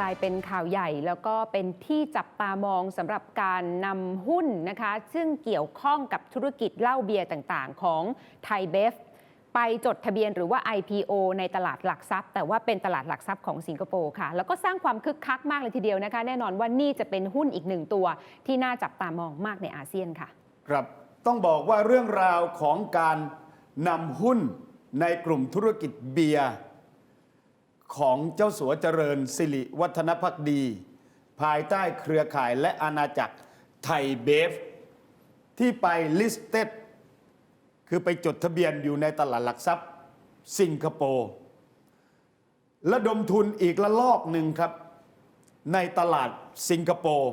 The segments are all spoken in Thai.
กลายเป็นข่าวใหญ่ แล้วก็เป็นที่จับตามองสำหรับการนำหุ้นนะคะ ซึ่งเกี่ยวข้องกับธุรกิจเหล้าเบียร์ต่างๆ ของไทยเบฟไปจดทะเบียนหรือว่า IPO ในตลาดหลักทรัพย์ แต่ว่าเป็นตลาดหลักทรัพย์ของสิงคโปร์ค่ะ แล้วก็สร้างความคึกคักมากเลยทีเดียวนะคะ แน่นอนว่านี่จะเป็นหุ้นอีกหนึ่งตัว ที่น่าจับตามองมากในอาเซียนค่ะ ครับต้องบอกว่าเรื่องราวของการนำหุ้นในกลุ่มธุรกิจเบียร์ ของเจ้าสัวเจริญสิริวัฒนพักดี ภายใต้เครือข่ายและอาณาจักรไทยเบฟ ที่ไป listed คือไปจดทะเบียนอยู่ในตลาดหลักทรัพย์สิงคโปร์ระดมทุนอีกละลอกหนึ่งครับ ในตลาดสิงคโปร์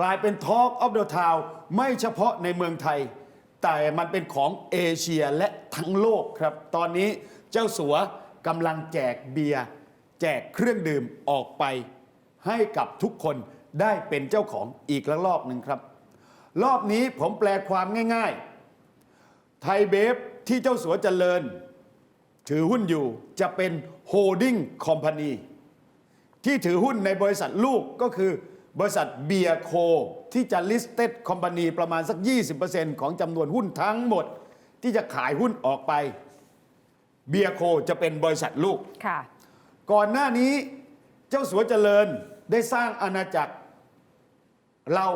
กลายเป็น Talk of the Town ไม่เฉพาะในเมืองไทย แต่มันเป็นของเอเชียและทั้งโลกครับ ตอนนี้เจ้าสัวกำลังแจกเบียร์ แจกเครื่องดื่มออกไป ให้กับทุกคนได้เป็นเจ้าของอีกละลอกหนึ่งครับ รอบนี้ผมแปลความง่ายๆ ไทยเบฟที่เจ้าสัวเจริญ ถือหุ้นอยู่จะเป็นโฮดดิ้งคอมพานีที่ถือหุ้นในบริษัทลูกก็คือบริษัทเบียโค ที่จะ listed company ประมาณสัก 20%ของจำนวนหุ้นทั้งหมด ที่จะขายหุ้นออกไป เบียโคจะเป็นบริษัทลูกค่ะ ก่อนหน้านี้เจ้าสัวเจริญได้สร้างอาณาจักรเหล้า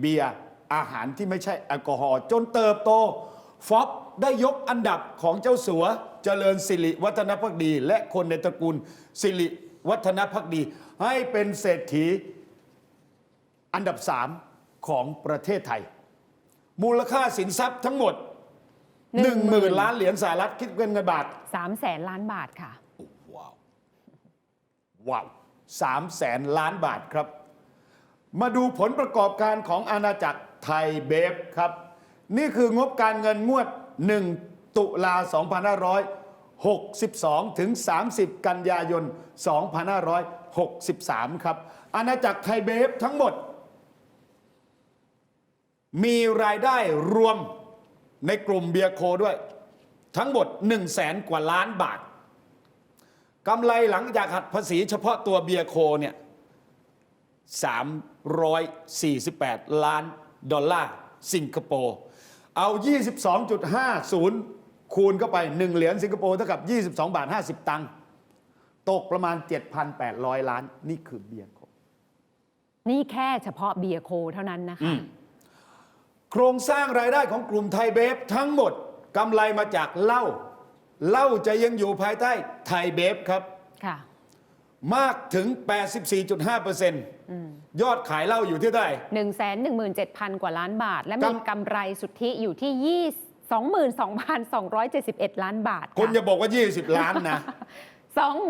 เบียร์อาหารที่ไม่ใช่แอลกอฮอล์จนเติบโตฟอบได้ยกอันดับของเจ้าสัวเจริญสิริวัฒนพักดี และคนในตระกูลสิริวัฒนพักดี ให้เป็นเศรษฐีอันดับสามของประเทศไทย มูลค่าสินทรัพย์ทั้งหมดหนึ่งหมื่น10,000 ล้านเหรียญสหรัฐคิดเป็นเงินบาท3แสนล้านบาทค่ะ ว้าวสามแสนล้านบาทครับ มาดูผลประกอบการของอาณาจักรไทยเบฟครับ นี่คืองบการเงินงวด 1 ตุลา 2562 ถึง 30 กันยายน 2563 ครับ อาณาจักรไทยเบฟทั้งหมด มีรายได้รวมในกลุ่มเบียโคด้วย ทั้งหมด 1 0 0 0 0แสนกว่าล้านบาท กำไรหลังจากหักภาษีเฉพาะตัวเบียร์โคเนี่ย348 ล้านดอลลาร์สิงคโปร์ เอา 22.50 คูณเข้าไป 1 เหรียญสิงคโปร์เท่ากับ 22 บาท 50 ตังค์ตกประมาณ 7,800 ล้าน นี่คือเบียร์โค นี่แค่เฉพาะเบียร์โคเท่านั้นนะคะ โครงสร้างรายได้ของกลุ่มไทยเบฟทั้งหมดกำไรมาจากเหล้า เหล้าจะยังอยู่ภายใต้ไทยเบฟครับ ค่ะ มากถึง 84.5%ยอดขายเหล้าอยู่ที่เท่าไหร่ 1 1 7 0 0 0 กว่าล้านบาท และมีกำกำไรสุทธิอยู่ที่ 22,271 ล้านบาทคนจะบอกว่า 20 ล้านนะ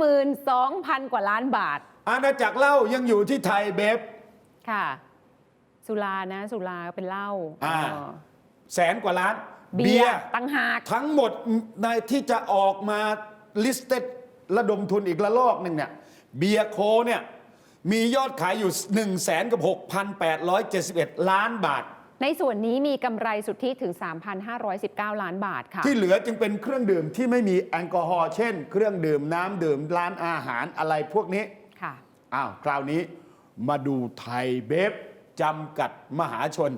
22,000 กว่าล้านบาท อาณาจักรเหล้ายังอยู่ที่ไทยเบฟ ค่ะ สุรานะ สุราเป็นเหล้าอ่าเออแสนกว่าล้าน เบียร์ตั้งหากทั้งหมดในที่จะออกมา listed ระดมทุนอีกละลอกหนึ่งเนี่ยเบียร์โคเนี่ยมียอดขายอยู่ 1 0 0 0 0แสนกับ6,871 ล้านบาท ในส่วนนี้มีกำไรสุทธิถึง 3,519 ล้านบาทค่ะ ที่เหลือจึงเป็นเครื่องดื่มที่ไม่มีแอลกอฮอล์เช่น เครื่องดื่มน้ำดื่มร้านอาหารอะไรพวกนี้ ค่ะ อ้าว คราวนี้มาดูไทยเบฟจำกัดมหาชน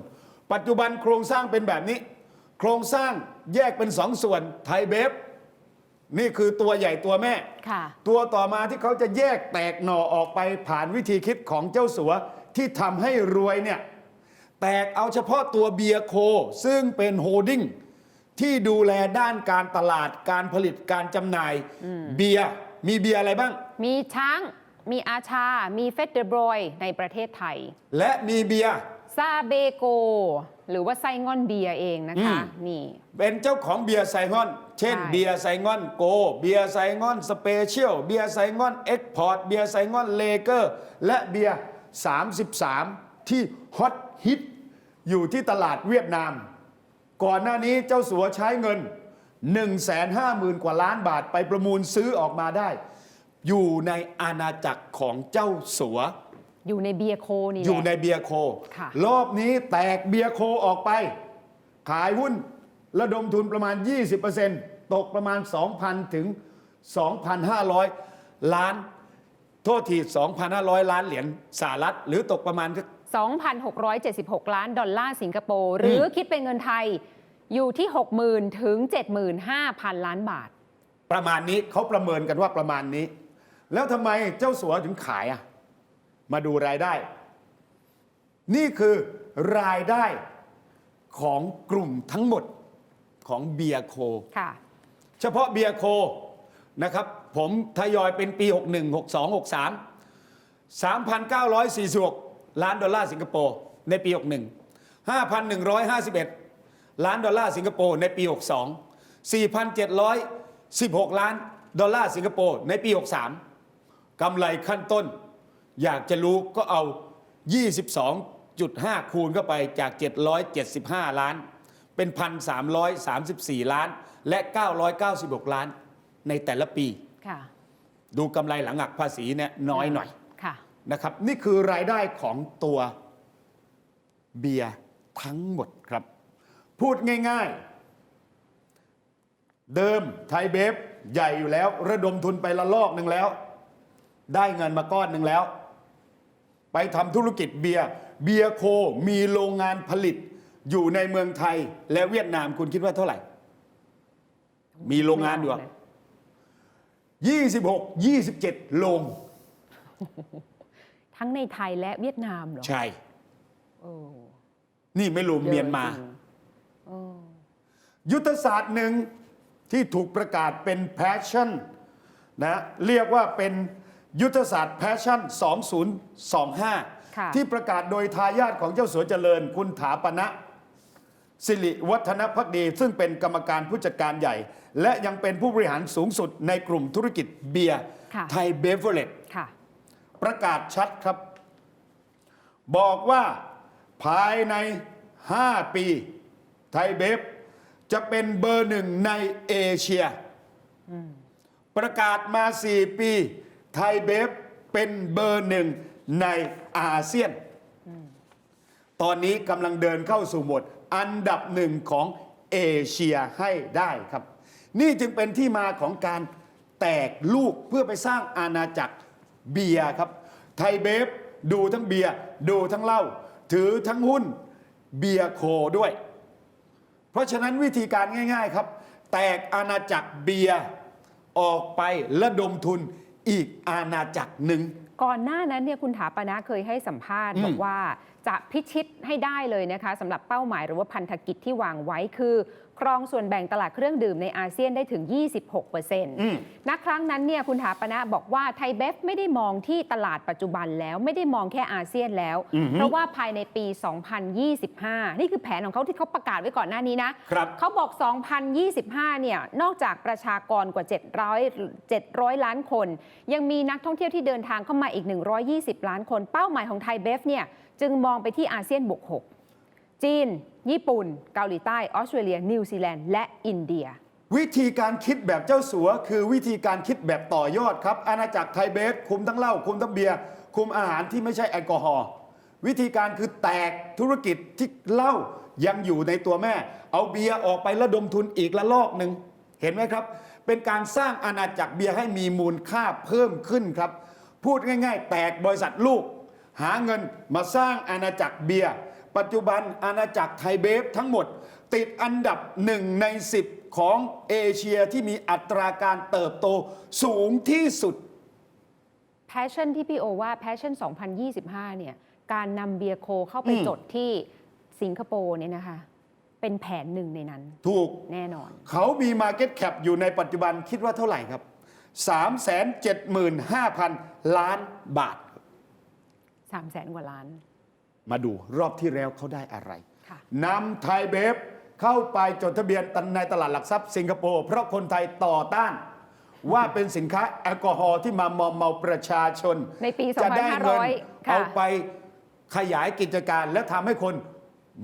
ปัจจุบันโครงสร้างเป็นแบบนี้ โครงสร้างแยกเป็นสองส่วนไทยเบฟนี่คือตัวใหญ่ตัวแม่ ค่ะตัวต่อมาที่เขาจะแยกแตกหน่อออกไปผ่านวิธีคิดของเจ้าสัวที่ทำให้รวยเนี่ย แตกเอาเฉพาะตัวเบียร์โค ซึ่งเป็นโฮดดิ้งที่ดูแลด้านการตลาดการผลิตการจำหน่าย เบียร์มีเบียร์อะไรบ้าง มีช้าง มีอาชา มีเฟสเดอร์บรอยในประเทศไทย และมีเบียร์ ซาเบโก หรือว่าไซงอนเบียร์เองนะคะอืม นี่ เป็นเจ้าของเบียร์ไซงอน เช่น ใช่ เบียร์ไซงอนโก เบียร์ไซงอนสเปเชียล เบียร์ไซงอนเอ็กพอร์ต เบียร์ไซงอนเลเกอร์ และเบียร์ 33 ที่ฮอตฮิตอยู่ที่ตลาดเวียดนาม ก่อนหน้านี้เจ้าสัวใช้เงิน 150,000 กว่าล้านบาทไปประมูลซื้อออกมาได้ อยู่ในอาณาจักรของเจ้าสัว อยู่ในเบียร์โคนี่แหละ อยู่ในเบียร์โค ค่ะ รอบนี้แตกเบียร์โคออกไป ขายหุ้นระดมทุนประมาณ 20%ตกประมาณ 2,000 ถึง 2,500 ล้าน โทษที 2,500 ล้านเหรียญสหรัฐ หรือตกประมาณ 2,676 ล้านดอลลาร์สิงคโปร์ หรือคิดเป็นเงินไทยอยู่ที่ 60,000 ถึง 75,000 ล้านบาท ประมาณนี้เขาประเมินกันว่าประมาณนี้ แล้วทำไมเจ้าสัวถึงขายอะ มาดูรายได้ นี่คือรายได้ของกลุ่มทั้งหมดของเบียร์โคค่ะเฉพาะเบียร์โคนะครับ ผมทยอยเป็นปี 61 62 63 3,946 ล้านดอลลาร์สิงคโปร์ในปี 61 5,151 ล้านดอลลาร์สิงคโปร์ในปี 62 4,716 ล้านดอลลาร์สิงคโปร์ในปี 63กำไรขั้นต้น อยากจะรู้ก็เอา 22.5 คูณเข้าไปจาก 775 ล้าน เป็น 1,334 ล้าน และ 996 ล้านในแต่ละปีค่ะดูกำไรหลังหักภาษีเนี่ยน้อยหน่อยค่ะนะครับ นี่คือรายได้ของตัวเบียร์ทั้งหมดครับ พูดง่ายๆ เดิมไทยเบฟใหญ่อยู่แล้ว ระดมทุนไปละลอกหนึ่งแล้ว ได้เงินมาก้อนหนึ่งแล้ว ไปทำธุรกิจเบียร์เบียร์โคมีโรงงานผลิต อยู่ในเมืองไทยและเวียดนามคุณคิดว่าเท่าไหร่ มีโรงงานอยู่อะ26 27โรงทั้งในไทยและเวียดนามเหรอ ใช่โอ้นี่ไม่รวมเมียนมาอะจริงโอ้ยุทธศาสตร์หนึ่งที่ถูกประกาศเป็น passion นะเรียกว่าเป็น ยุทธศาสตร์ passion 2025 ที่ประกาศโดยทายาทของเจ้าสัวเจริญคุณถาปณะสิริวัฒนพักดี ซึ่งเป็นกรรมการผู้จัดการใหญ่ และยังเป็นผู้บริหารสูงสุดในกลุ่มธุรกิจเบียร์ค่ะ ไทยเบเวอร์เลตค่ะ ประกาศชัดครับ บอกว่าภายใน 5 ปี ไทยเบฟจะเป็นเบอร์หนึ่งในเอเชีย ประกาศมา 4 ปี ไทยเบฟเป็นเบอร์หนึ่งในอาเซียน ตอนนี้กำลังเดินเข้าสู่หมดอันดับหนึ่งของเอเชียให้ได้ครับ นี่จึงเป็นที่มาของการแตกลูกเพื่อไปสร้างอาณาจักรเบียร์ครับ ไทยเบฟดูทั้งเบียร์ดูทั้งเหล้าถือทั้งหุ้นเบียร์โคด้วย เพราะฉะนั้นวิธีการง่าย ๆครับ แตกอาณาจักรเบียร์ออกไประดมทุน อีกอาณาจักรหนึ่ง ก่อนหน้านั้นเนี่ยคุณถาปนะเคยให้สัมภาษณ์ อืม บอกว่าจะพิชิตให้ได้เลยนะคะสำหรับเป้าหมายหรือว่าพันธกิจที่วางไว้คือ ครองส่วนแบ่งตลาดเครื่องดื่มในอาเซียนได้ถึง 26%ณครั้งนั้นเนี่ยคุณถาปนะบอกว่าไทยเบฟไม่ได้มองที่ตลาดปัจจุบันแล้วไม่ได้มองแค่อาเซียนแล้วอือฮึเพราะว่าภายในปี 2025 นี่คือแผนของเขาที่เขาประกาศไว้ก่อนหน้านี้นะครับเขาบอก 2025 เนี่ยนอกจากประชากรกว่า 700 700 ล้านคน ยังมีนักท่องเที่ยวที่เดินทางเข้ามาอีก 120 ล้านคน เป้าหมายของไทยเบฟเนี่ยจึงมองไปที่อาเซียนบวก6จีน ญี่ปุ่น เกาหลีใต้ ออสเตรเลีย นิวซีแลนด์ และอินเดีย วิธีการคิดแบบเจ้าสัว คือวิธีการคิดแบบต่อยอดครับ อาณาจักรไทยเบฟคุมทั้งเหล้าคุมทั้งเบียร์คุมอาหารที่ไม่ใช่แอลกอฮอล์วิธีการคือแตกธุรกิจที่เหล้ายังอยู่ในตัวแม่ เอาเบียร์ออกไประดมทุนอีกละลอกหนึ่งเห็นไหมครับ เป็นการสร้างอาณาจักรเบียร์ให้มีมูลค่าเพิ่มขึ้นครับ พูดง่าย ๆ แตกบริษัทลูก หาเงินมาสร้างอาณาจักรเบียร์ ปัจจุบันอาณาจักรไทยเบฟทั้งหมด ติดอันดับหนึ่งใน 10 ของเอเชียที่มีอัตราการเติบโตสูงที่สุด Passion ที่พี่โอว่า Passion 2025 เนี่ย การนำเบียร์โคเข้าไปอืมจดที่สิงคโปร์เนี่ยนะคะ เป็นแผนหนึ่งในนั้น ถูกแน่นอน เขามี Market Cap อยู่ในปัจจุบันคิดว่าเท่าไหร่ครับ 375,000 ล้านบาท3 0 0แสนกว่าล้าน มาดูรอบที่แล้วเขาได้อะไรค่ะนำไทยเบฟเข้าไปจดทะเบียนในตลาดหลักทรัพย์สิงคโปร์เพราะคนไทยต่อต้านว่าเป็นสินค้าแอลกอฮอล์ที่มามอมเมาประชาชน ในปีจะได้เงิน2500ค่ะเอาไปขยายกิจการและทำให้คน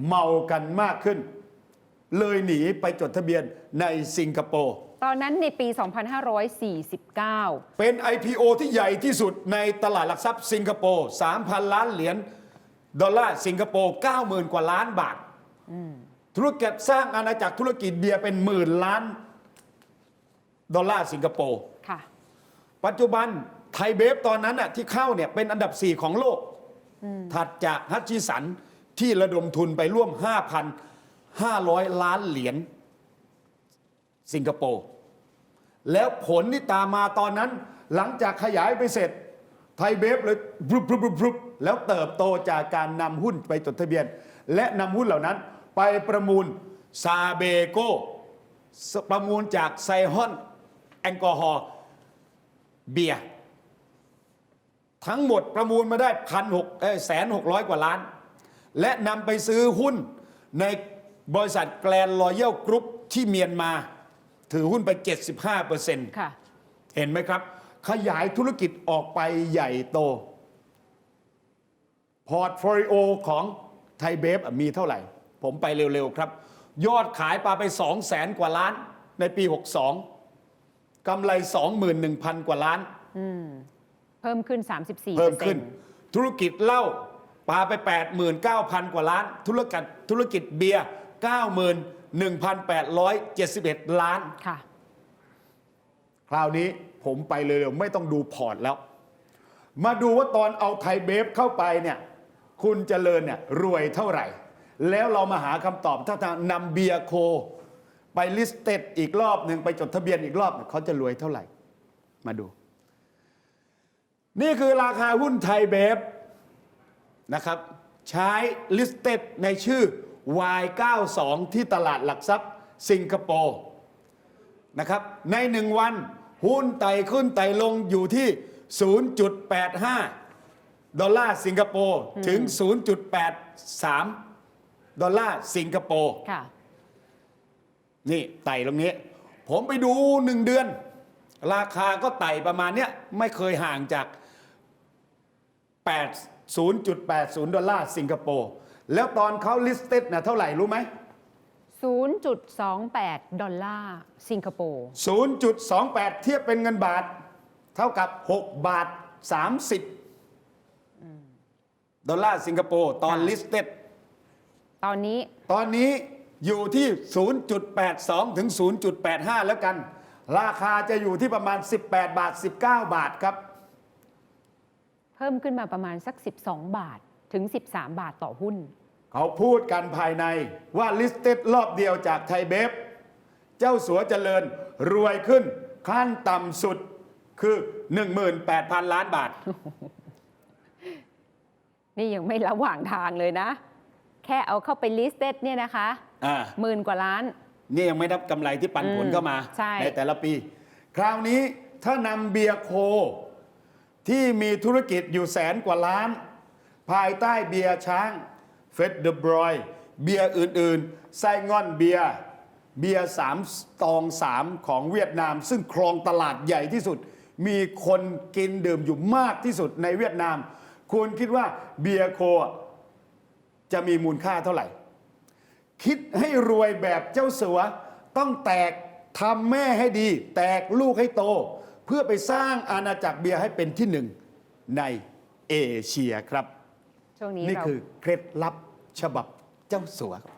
เมากันมากขึ้น เลยหนีไปจดทะเบียนในสิงคโปร์ ตอนนั้นในปี 2549 เป็น IPO ที่ใหญ่ที่สุดในตลาดหลักทรัพย์สิงคโปร์ 3,000 ล้านเหรียญ ดอลลาร์สิงคโปร์90,000 กว่าล้านบาทธุรกิจสร้างอาณาจักรธุรกิจเบียร์เป็นหมื่นล้าน ดอลลาร์สิงคโปร์ค่ะปัจจุบันไทยเบฟตอนนั้นน่ะที่เข้าเนี่ยเป็นอันดับ 4 ของโลก ถัดจากฮัตชิสันที่ระดมทุนไปร่วม 5,500 ล้านเหรียญสิงคโปร์แล้วผลที่ตามมาตอนนั้นหลังจากขยายไปเสร็จ ไทยเบฟเลยพรุบพรุบพรุบพรุบ แล้วเติบโตจากการนำหุ้นไปจดทะเบียน และนำหุ้นเหล่านั้นไปประมูลซาเบโกประมูลจากไซฮอน แอลกอฮอล์เบียร์ทั้งหมดประมูลมาได้พันหกแสนหกร้อยกว่าล้าน และนำไปซื้อหุ้นในบริษัทแกลนรอยัลกรุ๊ปที่เมียนมา ถือหุ้นไป 75เปอร์เซ็นต์ค่ะเห็นไหมครับ ขยายธุรกิจออกไปใหญ่โต พอร์ตโฟลิโอของไทยเบฟมีเท่าไหร่ ผมไปเร็ว ๆ ครับ ยอดขายปลาไป 2 0 0แสนกว่าล้านในปี 62 กำไร 21,000 กว่าล้าน เพิ่มขึ้น 34เพิ่มขึ้น ธุรกิจเหล้าปาไป 89,000 กว่าล้าน ธุรกิจธุรกิจเบียร์91,871 ล้าน ค่ะ คราวนี้ผมไปเร็วๆไม่ต้องดูพอร์ตแล้ว มาดูว่าตอนเอาไทยเบฟเข้าไปเนี่ย คุณเจริญเนี่ยรวยเท่าไหร่ แล้วเรามาหาคำตอบถ้าทางนำเบียโค ไปลิสเต็ดอีกรอบหนึ่งไปจดทะเบียนอีกรอบเขาจะรวยเท่าไหร่ มาดู นี่คือราคาหุ้นไทยเบฟนะครับ ใช้ลิสเต็ดในชื่อ Y92 ที่ตลาดหลักทรัพย์สิงคโปร์นะครับ ในหนึ่งวันหุ้นไต่ขึ้นไต่ลงอยู่ที่ 0.85 ดอลลาร์สิงคโปร์ถึง 0.83 ดอลลาร์สิงคโปร์ค่ะ นี่ไต่ตรงนี้ ผมไปดูหนึ่งเดือน ราคาก็ไต่ประมาณเนี้ยไม่เคยห่างจาก 8 0.80 ดอลลาร์สิงคโปร์แล้วตอนเขา listed นะเท่าไหร่รู้ไหม 0.28 ดอลลาร์สิงคโปร์ 0.28 เทียบเป็นเงินบาท เท่ากับ 6 บาท 30 ดอลลาร์สิงคโปร์ตอนค่ะ listed ตอนนี้ ตอนนี้อยู่ที่ 0.82 ถึง 0.85 แล้วกัน ราคาจะอยู่ที่ประมาณ 18 บาท 19 บาทครับ เพิ่มขึ้นมาประมาณสัก 12 บาทถึง 13 บาทต่อหุ้น เขาพูดกันภายในว่า listed รอบเดียวจากไทยเบฟ เจ้าสัวเจริญรวยขึ้นขั้นต่ำสุดคือ 18,000 ล้านบาท นี่ยังไม่ระหว่างทางเลยนะ แค่เอาเข้าไป listed เนี่ยนะคะอ่าหมื่นกว่าล้าน นี่ยังไม่นับกำไรที่ปันผลอืมเข้ามาใช่ แต่ละปี คราวนี้ถ้านำเบียร์โค ที่มีธุรกิจอยู่แสนกว่าล้าน ภายใต้เบียร์ช้างเฟดเดบรอยเบียร์อื่นๆไซงอนเบียร์เบียร์สามตองสามของเวียดนาม ซึ่งครองตลาดใหญ่ที่สุด มีคนกินดื่มอยู่มากที่สุดในเวียดนาม คุณคิดว่าเบียร์โคจะมีมูลค่าเท่าไหร่ คิดให้รวยแบบเจ้าสัวต้องแตกทำแม่ให้ดี แตกลูกให้โต เพื่อไปสร้างอาณาจักรเบียร์ให้เป็นที่หนึ่งในเอเชียครับ ช่วงนี้นี่เราคือเคล็ดลับฉบับเจ้าสัวครับ